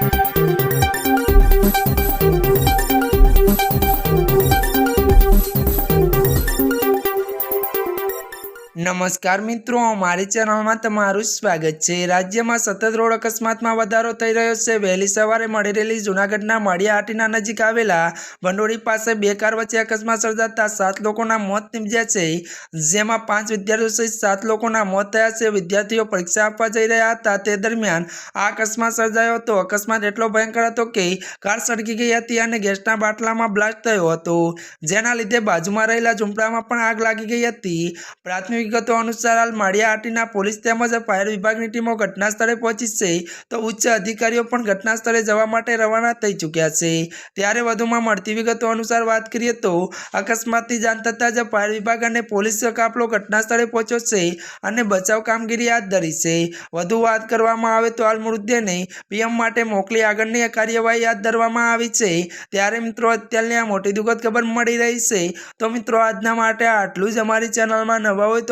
Thank you. નમસ્કાર મિત્રો, અમારી ચેનલમાં તમારું સ્વાગત છે. રાજ્યમાં સતત રોડ અકસ્માતમાં વધારો થઈ રહ્યો છે. વહેલી સવારે મળી રહેલી જૂનાગઢના મળિયાહાટીના નજીક આવેલા ભંડોળી પાસે બે કાર વચ્ચે અકસ્માત સર્જાતા સાત લોકોના મોત નીપજ્યા છે. જેમાં પાંચ વિદ્યાર્થીઓ સહિત સાત લોકોના મોત થયા છે. વિદ્યાર્થીઓ પરીક્ષા આપવા જઈ રહ્યા હતા. તે દરમિયાન આ અકસ્માત સર્જાયો હતો. અકસ્માત એટલો ભયંકર હતો કે કાર સળગી ગઈ હતી અને ગેસના બાટલામાં બ્લાસ્ટ થયો હતો. જેના લીધે બાજુમાં રહેલા ઝૂંપડામાં પણ આગ લાગી ગઈ હતી. પ્રાથમિક વિગતો અનુસાર હાલ માળિયાહાટીના પોલીસ તેમજ ફાયર વિભાગની ટીમો ઘટના સ્થળે પહોંચી છે. તો ઉચ્ચ અધિકારીઓ પણ ઘટના સ્થળે જવા માટે રવાના થઈ ચૂક્યા છે. ત્યારે વધુમાં મળતી વિગતો અનુસાર વાત કરીએ તો અકસ્માતની જાણ થતાં જ ફાયર વિભાગ અને પોલીસ કાફલો ઘટના સ્થળે પહોંચ્યો છે અને બચાવ કામગીરી હાથ ધરી છે. વધુ વાત કરવામાં આવે તો હાલ મૃતદેહને પીએમ માટે મોકલી આગળની કાર્યવાહી હાથ ધરવામાં આવી છે. ત્યારે મિત્રો, અત્યારની આ મોટી દુઃખદ ખબર મળી રહી છે. તો મિત્રો, આજના માટે આટલું જ. અમારી ચેનલમાં નવા હોય